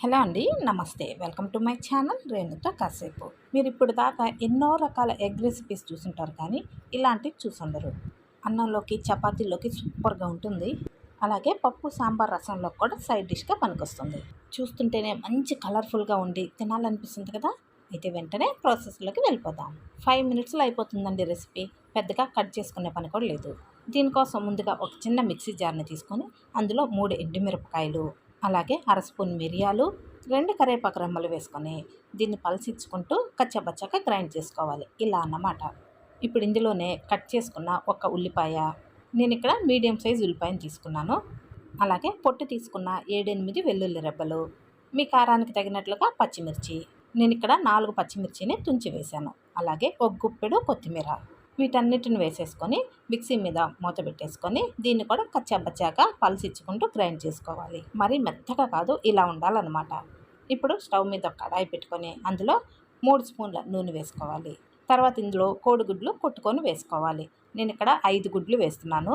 Hello అండి నమస్తే. Welcome to my channel రేణుతో కాసేపు. మీరు ఇప్పుడు దాకా ఎన్నో రకాల ఎగ్ రెసిపీస్ చూసుంటారు కానీ ఇలాంటివి చూసుండరు. అన్నంలోకి చపాతీలోకి సూపర్గా ఉంటుంది. అలాగే పప్పు సాంబార్ రసంలో కూడా సైడ్ డిష్గా పనికొస్తుంది. చూస్తుంటేనే మంచి కలర్ఫుల్గా ఉండి తినాలనిపిస్తుంది కదా? అయితే వెంటనే ప్రాసెస్లోకి వెళ్ళిపోదాం. ఫైవ్ మినిట్స్లో అయిపోతుందండి రెసిపీ. పెద్దగా కట్ చేసుకునే పని కూడా లేదు. దీనికోసం ముందుగా ఒక చిన్న మిక్సీ జార్ని తీసుకొని అందులో మూడు ఎండుమిరపకాయలు అలాగే అర స్పూన్ మిరియాలు రెండు కరివేపాకు రెమ్మలు వేసుకొని దీన్ని పలసించుకుంటూ కచ్చబచ్చగా గ్రైండ్ చేసుకోవాలి. ఇలా అన్నమాట. ఇప్పుడు ఇందులోనే కట్ చేసుకున్న ఒక ఉల్లిపాయ నేను ఇక్కడ మీడియం సైజ్ ఉల్లిపాయను తీసుకున్నాను. అలాగే పొట్టు తీసుకున్న ఏడెనిమిది వెల్లుల్లి రెబ్బలు మీ కారానికి తగినట్లుగా పచ్చిమిర్చి నేను ఇక్కడ నాలుగు పచ్చిమిర్చిని తుంచి వేశాను. అలాగే ఒక గుప్పెడు కొత్తిమీర. వీటన్నిటిని వేసేసుకొని మిక్సీ మీద మూత పెట్టేసుకొని దీన్ని కూడా కచ్చాబచ్చాగా పలసిచ్చుకుంటూ గ్రైండ్ చేసుకోవాలి. మరీ మెత్తగా కాదు ఇలా ఉండాలన్నమాట. ఇప్పుడు స్టవ్ మీద కడాయి పెట్టుకొని అందులో మూడు స్పూన్ల నూనె వేసుకోవాలి. తర్వాత ఇందులో కోడిగుడ్లు కొట్టుకొని వేసుకోవాలి. నేను ఇక్కడ ఐదు గుడ్లు వేస్తున్నాను.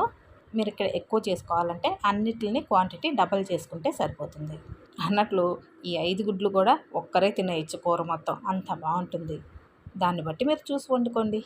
మీరు ఇక్కడ ఎక్కువ చేసుకోవాలంటే అన్నిటిని క్వాంటిటీ డబల్ చేసుకుంటే సరిపోతుంది. అన్నట్లు ఈ ఐదు గుడ్లు కూడా ఒక్కరే తినేయచ్చు కూర మొత్తం. అంత బాగుంటుంది. దాన్ని బట్టి మీరు చూసి వండుకోండి.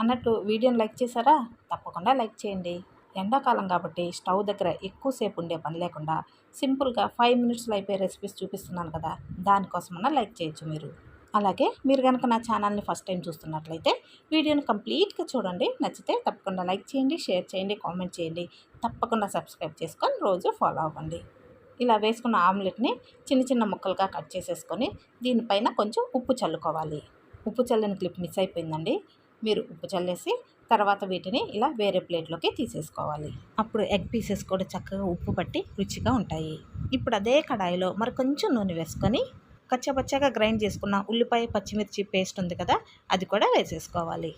అన్నట్టు వీడియోని లైక్ చేశారా? తప్పకుండా లైక్ చేయండి. ఎండాకాలం కాబట్టి స్టవ్ దగ్గర ఎక్కువసేపు ఉండే పని లేకుండా సింపుల్గా ఫైవ్ మినిట్స్లో అయిపోయే రెసిపీస్ చూపిస్తున్నాను కదా దానికోసమన్నా లైక్ చేయొచ్చు మీరు. అలాగే మీరు కనుక నా ఛానల్ని ఫస్ట్ టైం చూస్తున్నట్లయితే వీడియోని కంప్లీట్గా చూడండి. నచ్చితే తప్పకుండా లైక్ చేయండి షేర్ చేయండి కామెంట్ చేయండి. తప్పకుండా సబ్స్క్రైబ్ చేసుకొని రోజు ఫాలో అవ్వండి. ఇలా వేసుకున్న ఆమ్లెట్ని చిన్న చిన్న ముక్కలుగా కట్ చేసేసుకొని దీనిపైన కొంచెం ఉప్పు చల్లుకోవాలి. ఉప్పు చల్లని క్లిప్ మిస్ అయిపోయిందండి. మీరు ఉప్పు చల్లేసి తర్వాత వీటిని ఇలా వేరే ప్లేట్లోకి తీసేసుకోవాలి. అప్పుడు ఎగ్ పీసెస్ కూడా చక్కగా ఉప్పు పట్టి రుచిగా ఉంటాయి. ఇప్పుడు అదే కడాయిలో మరి కొంచెం నూనె వేసుకొని కచ్చపచ్చగా గ్రైండ్ చేసుకున్న ఉల్లిపాయ పచ్చిమిర్చి పేస్ట్ ఉంది కదా అది కూడా వేసేసుకోవాలి.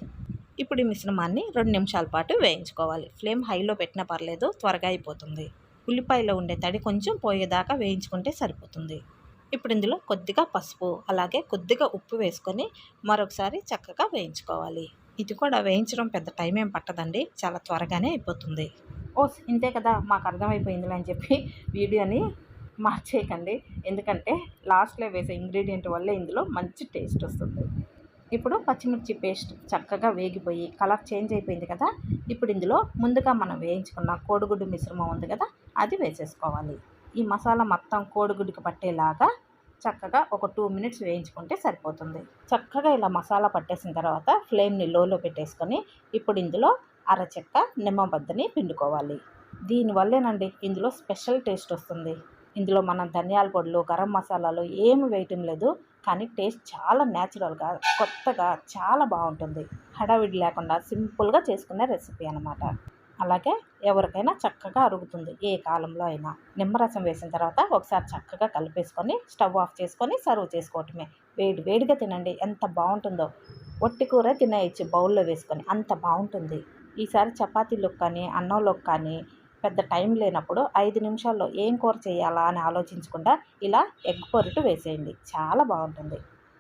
ఇప్పుడు ఈ మిశ్రమాన్ని రెండు నిమిషాల పాటు వేయించుకోవాలి. ఫ్లేమ్ హైలో పెట్టినా పర్లేదు త్వరగా అయిపోతుంది. ఉల్లిపాయలో ఉండే తడి కొంచెం పోయేదాకా వేయించుకుంటే సరిపోతుంది. ఇప్పుడు ఇందులో కొద్దిగా పసుపు అలాగే కొద్దిగా ఉప్పు వేసుకొని మరొకసారి చక్కగా వేయించుకోవాలి. ఇది కూడా వేయించడం పెద్ద టైం ఏం పట్టదండి. చాలా త్వరగానే అయిపోతుంది. ఓ ఇంతే కదా. మాకు అర్థమైపోయింది అని చెప్పి వీడియోని మార్చేయకండి. ఎందుకంటే లాస్ట్లో వేసే ఇంగ్రీడియంట్ వల్లే ఇందులో మంచి టేస్ట్ వస్తుంది. ఇప్పుడు పచ్చిమిర్చి పేస్ట్ చక్కగా వేగిపోయి కలర్ చేంజ్ అయిపోయింది కదా. ఇప్పుడు ఇందులో ముందుగా మనం వేయించుకున్న కోడిగుడ్డు మిశ్రమం ఉంది కదా అది వేసేసుకోవాలి. ఈ మసాలా మొత్తం కోడిగుడ్డుకి పట్టేలాగా చక్కగా ఒక టూ మినిట్స్ వేయించుకుంటే సరిపోతుంది. చక్కగా ఇలా మసాలా పట్టేసిన తర్వాత ఫ్లేమ్ని లోలో పెట్టేసుకొని ఇప్పుడు ఇందులో అరచెక్క నిమ్మబద్దని పిండుకోవాలి. దీనివల్లేనండి ఇందులో స్పెషల్ టేస్ట్ వస్తుంది. ఇందులో మనం ధనియాల పొడులు గరం మసాలాలు ఏమి వేయటం లేదు కానీ టేస్ట్ చాలా న్యాచురల్గా కొత్తగా చాలా బాగుంటుంది. హడావిడి లేకుండా సింపుల్గా చేసుకునే రెసిపీ అనమాట అలాగే ఎవరికైనా చక్కగా అరుగుతుంది ఏ కాలంలో అయినా. నిమ్మరసం వేసిన తర్వాత ఒకసారి చక్కగా కలిపేసుకొని స్టవ్ ఆఫ్ చేసుకొని సర్వ్ చేసుకోవటమే. వేడి వేడిగా తినండి. ఎంత బాగుంటుందో. ఒట్టి కూర తినేయచ్చు బౌల్లో వేసుకొని. అంత బాగుంటుంది. ఈసారి చపాతీలోకి కానీ అన్నంలోకి కానీ పెద్ద టైం లేనప్పుడు ఐదు నిమిషాల్లో ఏం కూర చేయాలా అని ఆలోచించకుండా ఇలా ఎగ్ పొరుటు వేసేయండి. చాలా బాగుంటుంది.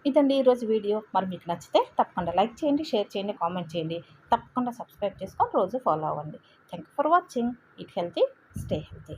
ఇదండి ఈరోజు వీడియో. మరి మీకు నచ్చితే తప్పకుండా లైక్ చేయండి షేర్ చేయండి కామెంట్ చేయండి. తప్పకుండా సబ్స్క్రైబ్ చేసుకొని రోజు ఫాలో అవ్వండి. Thank you for watching eat healthy stay healthy